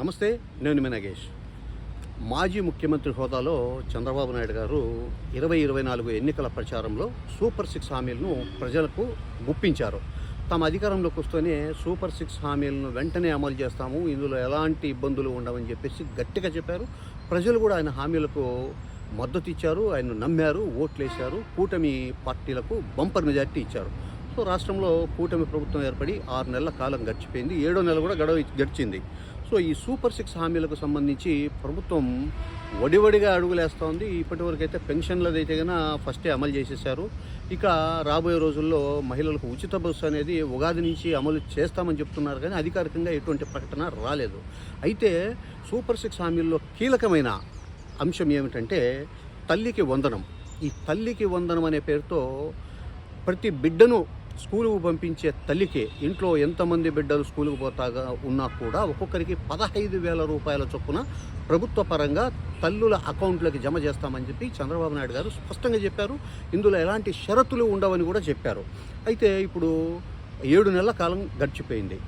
నమస్తే నేను మీ మాజీ ముఖ్యమంత్రి హోదాలో చంద్రబాబు నాయుడు గారు ఇరవై ఇరవై నాలుగు ఎన్నికల ప్రచారంలో సూపర్ సిక్స్ హామీలను ప్రజలకు గుప్పించారు. తమ అధికారంలోకి వస్తూనే సూపర్ సిక్స్ హామీలను వెంటనే అమలు చేస్తాము ఇందులో ఎలాంటి ఇబ్బందులు ఉండవని చెప్పేసి గట్టిగా చెప్పారు. ప్రజలు కూడా ఆయన హామీలకు మద్దతు ఇచ్చారు ఆయన నమ్మారు ఓట్లేశారు కూటమి పార్టీలకు బంపర్ మెజార్టీ ఇచ్చారు. సో రాష్ట్రంలో కూటమి ప్రభుత్వం ఏర్పడి ఆరు నెలల కాలం గడిచిపోయింది. ఏడో నెల కూడా గడవ గడిచింది. సో ఈ సూపర్ సిక్స్ హామీలకు సంబంధించి ప్రభుత్వం వడివడిగా అడుగులేస్తోంది. ఇప్పటివరకైతే అయితే పెన్షన్లది అయితే కనుక ఫస్టే అమలు చేసేసారు ఇక రాబోయే రోజుల్లో మహిళలకు ఉచిత బస్సు అనేది ఉగాది నుంచి అమలు చేస్తామని చెప్తున్నారు కానీ అధికారికంగా ఎటువంటి ప్రకటన రాలేదు. అయితే సూపర్ సిక్స్ హామీల్లో కీలకమైన అంశం ఏమిటంటే తల్లికి వందనం. ఈ తల్లికి వందనం అనే పేరుతో ప్రతి బిడ్డను స్కూలుకు పంపించే తల్లికి ఇంట్లో ఎంతమంది బిడ్డలు స్కూలుకు పోతాగా ఉన్నా కూడా ఒక్కొక్కరికి పదహైదు వేల రూపాయల చొప్పున ప్రభుత్వ పరంగా తల్లుల అకౌంట్లకి జమ చేస్తామని చెప్పి చంద్రబాబు నాయుడు గారు స్పష్టంగా చెప్పారు. ఇందులో ఎలాంటి షరతులు ఉండవని కూడా చెప్పారు. అయితే ఇప్పుడు ఏడు నెలల కాలం గడిచిపోయింది.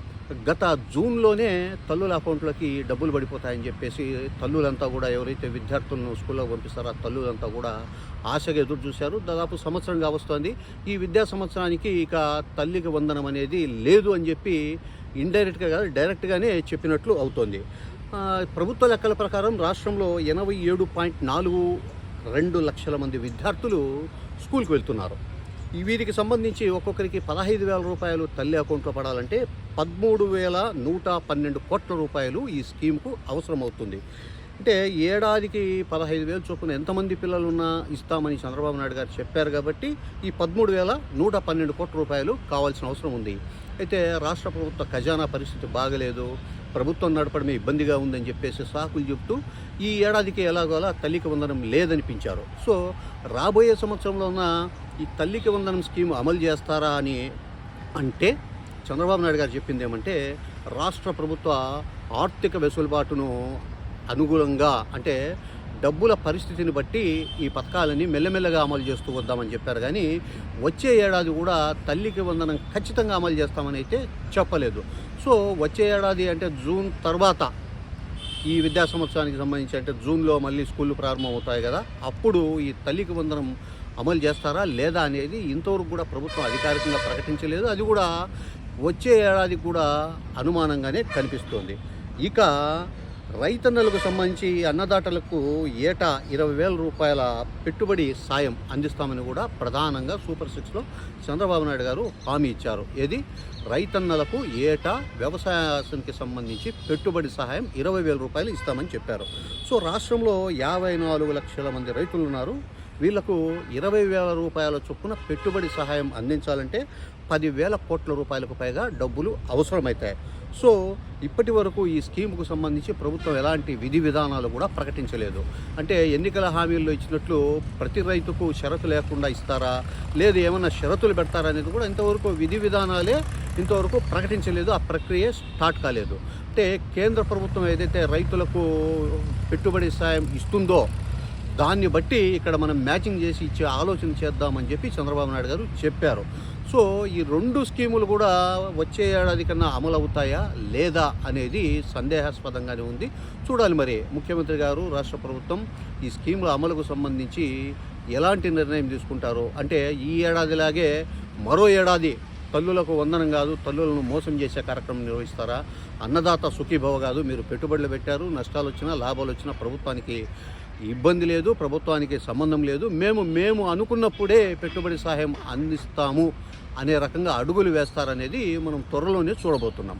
గత జూన్లోనే తల్లుల అకౌంట్లోకి డబ్బులు పడిపోతాయని చెప్పేసి తల్లులంతా కూడా ఎవరైతే విద్యార్థులను స్కూల్లో పంపిస్తారో ఆ తల్లులంతా కూడా ఆశగా ఎదురు చూశారు. దాదాపు సంవత్సరంగా వస్తోంది ఈ విద్యా సంవత్సరానికి ఇక తల్లికి వందనం అనేది లేదు అని చెప్పి ఇండైరెక్ట్గా కాదు డైరెక్ట్గానే చెప్పినట్లు అవుతోంది. ప్రభుత్వ లెక్కల ప్రకారం రాష్ట్రంలో ఎనభై ఏడు పాయింట్ నాలుగు రెండు లక్షల మంది విద్యార్థులు స్కూల్కి వెళ్తున్నారు. వీరికి సంబంధించి ఒక్కొక్కరికి పదహైదు వేల రూపాయలు తల్లి అకౌంట్లో పడాలంటే పదమూడు వేల నూట పన్నెండు కోట్ల రూపాయలు ఈ స్కీమ్కు అవసరమవుతుంది. అంటే ఏడాదికి పదహైదు వేలు చొప్పున ఎంతమంది పిల్లలు ఉన్నా ఇస్తామని చంద్రబాబు నాయుడు గారు చెప్పారు కాబట్టి ఈ పదమూడు వేల నూట పన్నెండు కోట్ల రూపాయలు కావాల్సిన అవసరం ఉంది. అయితే రాష్ట్ర ప్రభుత్వ ఖజానా పరిస్థితి బాగలేదు ప్రభుత్వం నడపడమే ఇబ్బందిగా ఉందని చెప్పేసి సాకులు చెప్తూ ఈ ఏడాదికి ఎలాగోలా తల్లికి వందనం లేదనిపించారు. సో రాబోయే సంవత్సరంలో ఉన్న ఈ తల్లికి వందనం స్కీమ్ అమలు చేస్తారా అని అంటే చంద్రబాబు నాయుడు గారు చెప్పింది ఏమంటే రాష్ట్ర ప్రభుత్వ ఆర్థిక వెసులుబాటును అనుగుణంగా అంటే డబ్బుల పరిస్థితిని బట్టి ఈ పథకాలని మెల్లమెల్లగా అమలు చేస్తూ వద్దామని చెప్పారు. కానీ వచ్చే ఏడాది కూడా తల్లికి వందనం ఖచ్చితంగా అమలు చేస్తామని అయితే చెప్పలేదు. సో వచ్చే ఏడాది అంటే జూన్ తర్వాత ఈ విద్యా సంవత్సరానికి సంబంధించి అంటే జూన్లో మళ్ళీ స్కూళ్ళు ప్రారంభం అవుతాయి కదా అప్పుడు ఈ తల్లికి వందనం అమలు చేస్తారా లేదా అనేది ఇంతవరకు కూడా ప్రభుత్వం అధికారికంగా ప్రకటించలేదు. అది కూడా వచ్చే ఏడాది కూడా అనుమానంగానే కనిపిస్తోంది. ఇక రైతన్నలకు సంబంధించి అన్నదాతలకు ఏటా ఇరవై వేల రూపాయల పెట్టుబడి సాయం అందిస్తామని కూడా ప్రధానంగా సూపర్ సిక్స్లో చంద్రబాబు నాయుడు గారు హామీ ఇచ్చారు. ఏది? రైతన్నలకు ఏటా వ్యవసాయానికి సంబంధించి పెట్టుబడి సహాయం ఇరవై వేల రూపాయలు ఇస్తామని చెప్పారు. సో రాష్ట్రంలో యాభై నాలుగు లక్షల మంది రైతులు ఉన్నారు. వీళ్ళకు ఇరవై వేల రూపాయల చొప్పున పెట్టుబడి సహాయం అందించాలంటే పదివేల కోట్ల రూపాయలకు పైగా డబ్బులు అవసరమవుతాయి సో ఇప్పటి వరకు ఈ స్కీమ్కు సంబంధించి ప్రభుత్వం ఎలాంటి విధి విధానాలు కూడా ప్రకటించలేదు. అంటే ఎన్నికల హామీల్లో ఇచ్చినట్లు ప్రతి రైతుకు షరతు లేకుండా ఇస్తారా? లేదు ఏమైనా షరతులు పెడతారా అనేది కూడా ఇంతవరకు విధి విధానాలే ఇంతవరకు ప్రకటించలేదు. ఆ ప్రక్రియ స్టార్ట్ కాలేదు. అంటే కేంద్ర ప్రభుత్వం ఏదైతే రైతులకు పెట్టుబడి సాయం ఇస్తుందో దాన్ని బట్టి ఇక్కడ మనం మ్యాచింగ్ చేసి ఇచ్చే ఆలోచన చేద్దామని చెప్పి చంద్రబాబు నాయుడు గారు చెప్పారు. సో ఈ రెండు స్కీములు కూడా వచ్చే ఏడాది కన్నా అమలు అవుతాయా? లేదా? అనేది సందేహాస్పదంగానే ఉంది. చూడాలి మరి. ముఖ్యమంత్రి గారు రాష్ట్ర ప్రభుత్వం ఈ స్కీముల అమలుకు సంబంధించి ఎలాంటి నిర్ణయం తీసుకుంటారో? అంటే ఈ ఏడాదిలాగే మరో ఏడాది తల్లులకు వందనం కాదు తల్లులను మోసం చేసే కార్యక్రమం నిర్వహిస్తారా? అన్నదాత సుఖీభవ కాదు మీరు పెట్టుబడులు పెట్టారు నష్టాలు వచ్చినా లాభాలు వచ్చినా ప్రభుత్వానికి ఇబ్బంది లేదు ప్రభుత్వానికి సంబంధం లేదు. మేము మేము అనుకున్నప్పుడే పెట్టుబడి సహాయం అందిస్తాము అనే రకంగా అడుగులు వేస్తారనేది మనం త్వరలోనే చూడబోతున్నాం.